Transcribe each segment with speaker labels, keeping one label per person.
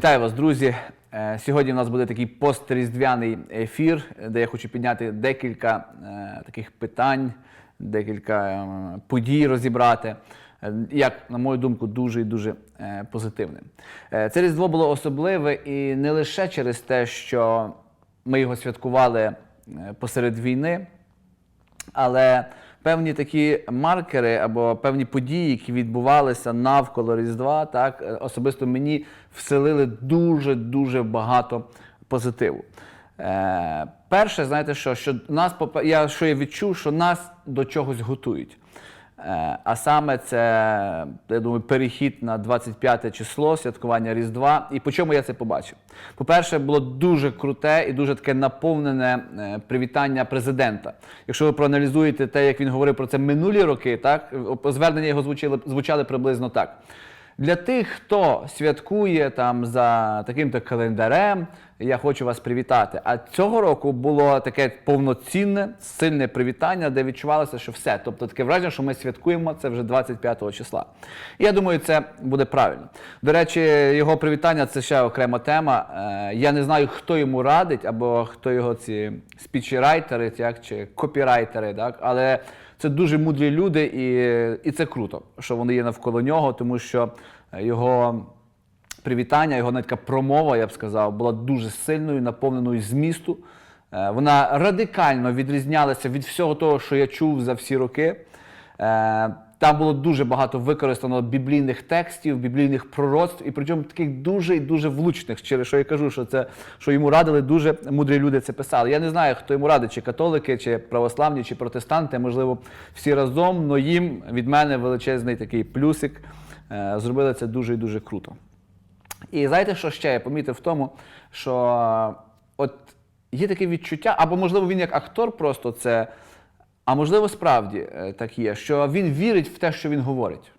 Speaker 1: Вітаю вас, друзі. Е, Сьогодні у нас буде такий постріздвяний ефір, де я хочу підняти декілька е, таких питань, декілька е, подій розібрати. Як, на мою думку, дуже і дуже позитивним. Це Різдво було особливе і не лише через те, що ми його святкували посеред війни, але певні такі маркери або певні події, які відбувалися навколо Різдва, так е, особисто мені вселили дуже дуже багато позитиву. Е, перше, знаєте, що, що нас я що я відчув, що нас до чогось готують. Е, А саме це, я думаю, перехід на 25 число святкування Різдва. І по чому я це побачив? По-перше, було дуже круте і дуже таке наповнене е, привітання президента. Якщо ви проаналізуєте те, як він говорив про це минулі роки, так звернення його звучали, звучали приблизно так. Для тих, хто святкує там за таким-то календарем, я хочу вас привітати. А цього року було таке повноцінне, сильне привітання, де відчувалося, що все. Тобто таке враження, що ми святкуємо це вже 25 числа. Я думаю, це буде правильно. До речі, його привітання це ще окрема тема. Е, Я не знаю, хто йому радить, або хто його ці спічрайтери, чи копірайтери, так? але це дуже мудрі люди, і, і це круто, що вони є навколо нього, тому що його привітання, його навіть така промова, я б сказав, була дуже сильною, наповненою змісту. Е, Вона радикально відрізнялася від всього того, що я чув за всі роки. Там було дуже багато використано біблійних текстів, біблійних пророцтв, і причому таких дуже і дуже влучних, через що я кажу, що це що йому радили дуже мудрі люди це писали. Я не знаю, хто йому радить, чи католики, чи православні, чи протестанти, можливо, всі разом, але їм від мене величезний такий плюсик. Е, Зробили це дуже і дуже круто. І знаєте, що ще я помітив в тому, що от є таке відчуття, або можливо він як актор просто це, а можливо, справді е, так є, що він вірить в те, що він говорить.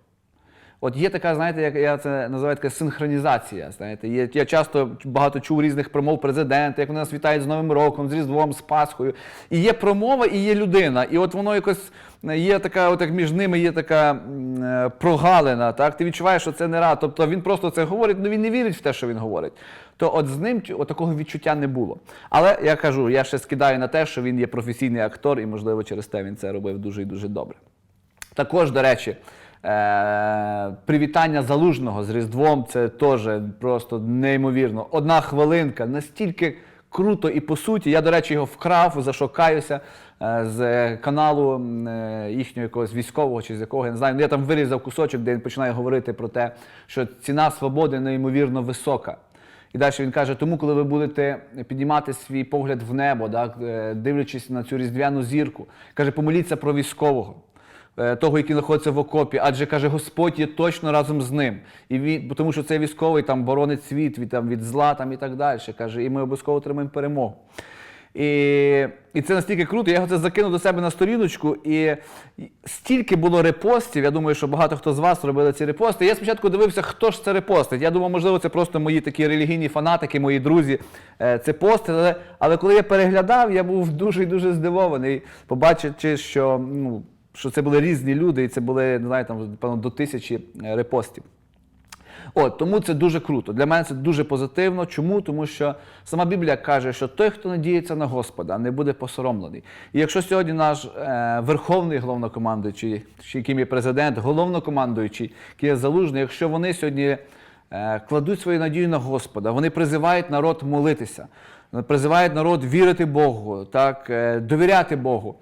Speaker 1: От є така, знаєте, як я це називаю така синхронізація. Знаєте, є, я часто багато чув різних промов президента, як вони нас вітають з Новим роком, з Різдвом, з Пасхою. І є промова, і є людина. І от воно якось є така, от як між ними є така е, прогалина. Так? Ти відчуваєш, що це не рад. Тобто він просто це говорить, але він не вірить в те, що він говорить. То от з ним от такого відчуття не було. Але я кажу, я ще скидаю на те, що він є професійний актор, і, можливо, через те він це робив дуже і дуже добре. Також, до речі, е- привітання залужного з Різдвом це теж просто неймовірно. Одна хвилинка, настільки круто і по суті. Я, до речі, його вкрав, за що каюся е, з каналу е, їхнього якогось військового чи з якого, я не знаю. Ну, я там вирізав кусочок, де він починає говорити про те, що ціна свободи неймовірно висока. І далі він каже: тому, коли ви будете піднімати свій погляд в небо, так, е, дивлячись на цю різдвяну зірку, каже, помоліться про військового, того, який знаходиться в окопі, адже каже, Господь є точно разом з ним. І він, тому що цей військовий там боронить світ від, там, від зла там, і так далі. Каже, і ми обов'язково отримаємо перемогу. І, і це настільки круто. Я це закинув до себе на сторіночку, і стільки було репостів. Я думаю, що багато хто з вас робили ці репости. Я спочатку дивився, хто ж це репостить. Я думав, можливо, це просто мої такі релігійні фанатики, мої друзі. е, Це постили. Але, але коли я переглядав, я був дуже і дуже здивований, побачивши, що, ну, що це були різні люди, і це були, не знаю, там, певно, до тисячі е, репостів. От, тому це дуже круто. Для мене це дуже позитивно. Чому? Тому що сама Біблія каже, що той, хто надіється на Господа, не буде посоромлений. І якщо сьогодні наш е, верховний головнокомандуючий, чи яким є президент, головнокомандуючий, який є залужний, якщо вони сьогодні е, кладуть свою надію на Господа, вони призивають народ молитися, призивають народ вірити Богу, так, е, довіряти Богу.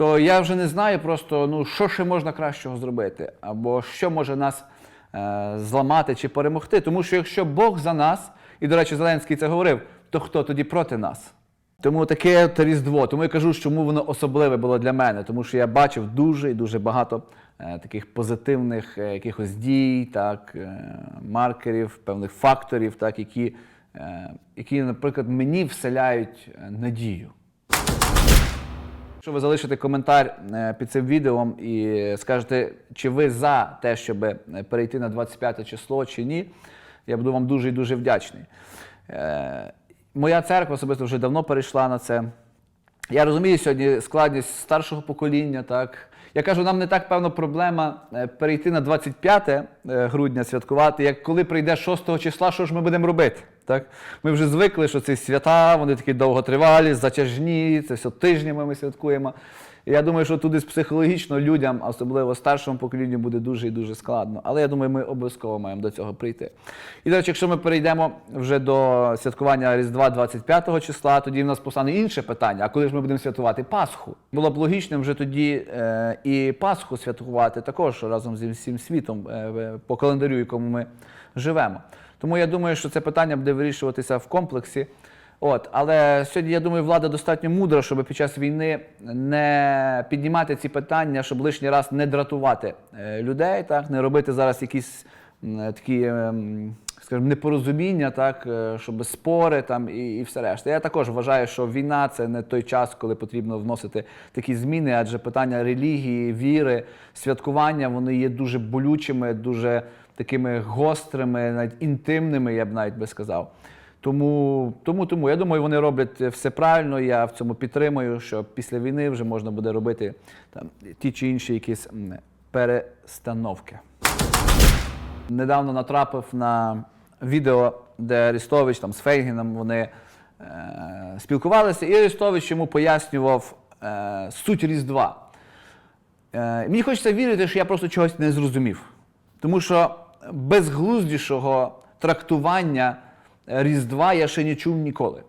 Speaker 1: То я вже не знаю просто, ну що ще можна кращого зробити, або що може нас е, зламати чи перемогти. Тому що якщо Бог за нас, і, до речі, Зеленський це говорив, то хто тоді проти нас? Тому таке Різдво. Тому я кажу, чому воно особливе було для мене, тому що я бачив дуже і дуже багато е, таких позитивних е, якихось дій, так, е, маркерів, певних факторів, так, які, е, які, наприклад, мені вселяють е, надію. Якщо ви залишите коментар е, під цим відео і скажете, чи ви за те, щоб е, перейти на 25 число чи ні, я буду вам дуже і дуже вдячний. Е, Моя церква особисто вже давно перейшла на це. Я розумію сьогодні складність старшого покоління, так, Я кажу, нам не так певно проблема е, перейти на 25 е, грудня святкувати, як коли прийде 6 числа, що ж ми будемо робити? Так? Ми вже звикли, що ці свята, вони такі довготривалі, затяжні, це все тижнями ми святкуємо. Я думаю, що туди психологічно людям, особливо старшому поколінню, буде дуже і дуже складно. Але я думаю, ми обов'язково маємо до цього прийти. І, до речі, якщо ми перейдемо вже до святкування Різдва 25 числа, тоді в нас постане інше питання: а коли ж ми будемо святкувати Пасху? Було б логічним вже тоді е, і Пасху святкувати також разом зі всім світом е, по календарю, якому ми живемо. Тому я думаю, що це питання буде вирішуватися в комплексі. От, але сьогодні я думаю, влада достатньо мудра, щоб під час війни не піднімати ці питання, щоб лишній раз не дратувати е, людей, так не робити зараз якісь такі, ем, скажімо, непорозуміння, так е, щоб спори там і, і все решта. Я також вважаю, що війна це не той час, коли потрібно вносити такі зміни, адже питання релігії, віри, святкування вони є дуже болючими, дуже такими гострими, навіть інтимними, я б навіть би сказав. Тому, тому, тому я думаю, вони роблять все правильно. Я в цьому підтримую, що після війни вже можна буде робити там ті чи інші якісь перестановки. Недавно натрапив на відео, де Арестович там з Фейгіном вони е, спілкувалися, і Арестович йому пояснював е, суть Різдва. Е, мені хочеться вірити, що я просто чогось не зрозумів. Тому що безглуздішого трактування Різдва я ще не чув ніколи.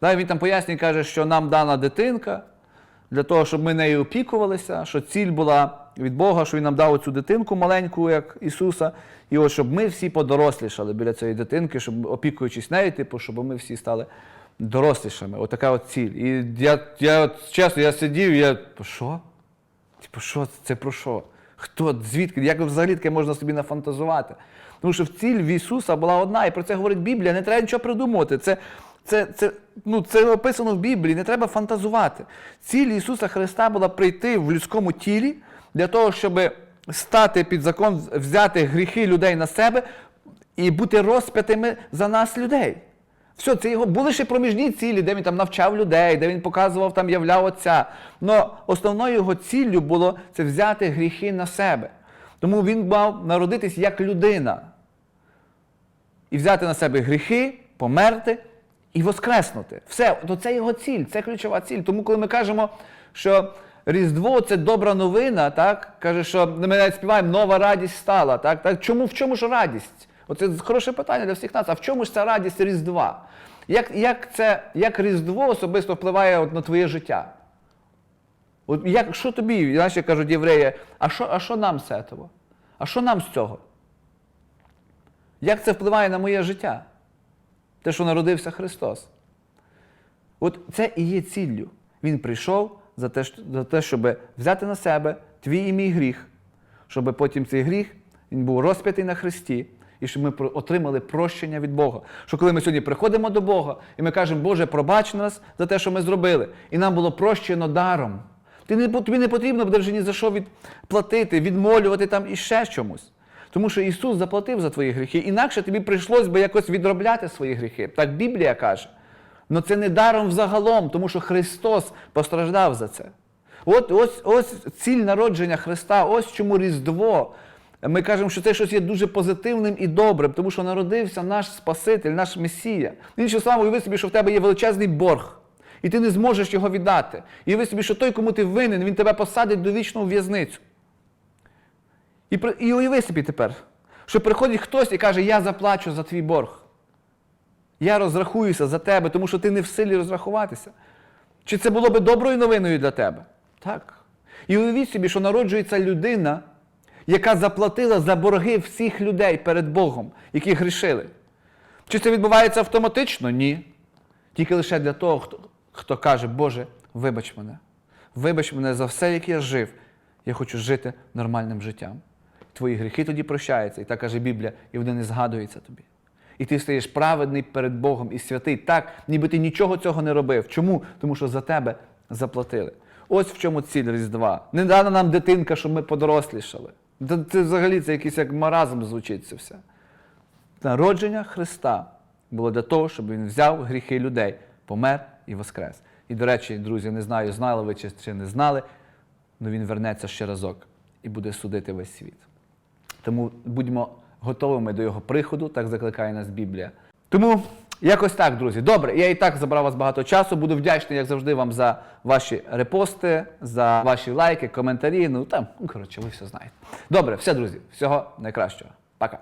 Speaker 1: Далі він там пояснює, каже, що нам дана дитинка для того, щоб ми нею опікувалися, що ціль була від Бога, що Він нам дав цю дитинку маленьку, як Ісуса, і от щоб ми всі подорослішали біля цієї дитинки, щоб опікуючись нею, типу, щоб ми всі стали дорослішими. От така от ціль. І я, я от, чесно, я сидів, я що? Типу, що це про що? Хто, звідки? Як взагалі таке можна собі нафантазувати? Тому що в ціль в Ісуса була одна, і про це говорить Біблія, не треба нічого придумувати. Це, це, це, ну, це описано в Біблії, не треба фантазувати. Ціль Ісуса Христа була прийти в людському тілі для того, щоб стати під закон, взяти гріхи людей на себе і бути розп'ятими за нас людей. Все, це його були ще проміжні цілі, де він там навчав людей, де він показував, там являв Отця. Но основною його ціллю було це взяти гріхи на себе. Тому він мав народитись як людина і взяти на себе гріхи, померти і воскреснути. Все, то це його ціль, це ключова ціль. Тому, коли ми кажемо, що Різдво це добра новина, так? Каже, що ми навіть співаємо нова радість стала. Так? Так? Чому, в чому ж радість? Оце хороше питання для всіх нас. А в чому ж ця радість Різдва? Як, як, це, як Різдво особисто впливає от на твоє життя? От як, що тобі, знаєш, кажуть євреї, а що, а що нам з цього? А що нам з цього? Як це впливає на моє життя? Те, що народився Христос. От це і є ціллю. Він прийшов за те, за те, щоб взяти на себе твій і мій гріх, щоб потім цей гріх він був розп'ятий на Христі, і щоб ми отримали прощення від Бога. Що коли ми сьогодні приходимо до Бога і ми кажемо, Боже, пробач нас за те, що ми зробили, і нам було прощено даром. Тобі не потрібно буде вже ні за що відплатити, відмолювати там і ще чомусь. Тому що Ісус заплатив за твої гріхи. Інакше тобі прийшлось би якось відробляти свої гріхи. Так Біблія каже. Але це не даром взагалом, тому що Христос постраждав за це. От ось, ось ціль народження Христа, ось чому Різдво. Ми кажемо, що це щось є дуже позитивним і добрим, тому що народився наш Спаситель, наш Месія. Іншим словом, уяви собі, що в тебе є величезний борг, і ти не зможеш його віддати. І уяви собі, що той, кому ти винен, він тебе посадить до вічну в'язницю. І, і уяви собі тепер, що приходить хтось і каже, я заплачу за твій борг. Я розрахуюся за тебе, тому що ти не в силі розрахуватися. Чи це було би доброю новиною для тебе? Так. І уявіть собі, що народжується людина, яка заплатила за борги всіх людей перед Богом, які грішили. Чи це відбувається автоматично? Ні. Тільки лише для того, хто, хто каже, Боже, вибач мене. Вибач мене за все, як я жив. Я хочу жити нормальним життям. Твої гріхи тоді прощаються, і так каже Біблія, і вони не згадуються тобі. І ти стаєш праведний перед Богом і святий так, ніби ти нічого цього не робив. Чому? Тому що за тебе заплатили. Ось в чому ціль Різдва. Не дана нам дитинка, щоб ми подорослішали. Це, взагалі це якийсь як маразм звучить це все. Народження Христа було для того, щоб Він взяв гріхи людей, помер і воскрес. І, до речі, друзі, не знаю, знали ви чи не знали. але він вернеться ще разок і буде судити весь світ. Тому будьмо готовими до його приходу, так закликає нас Біблія. Тому якось так, друзі. Добре, я і так забрав вас багато часу. Буду вдячний, як завжди, вам за ваші репости, за ваші лайки, коментарі. Ну там, ну коротше, ви все знаєте. Добре, все, друзі, всього найкращого. Пока.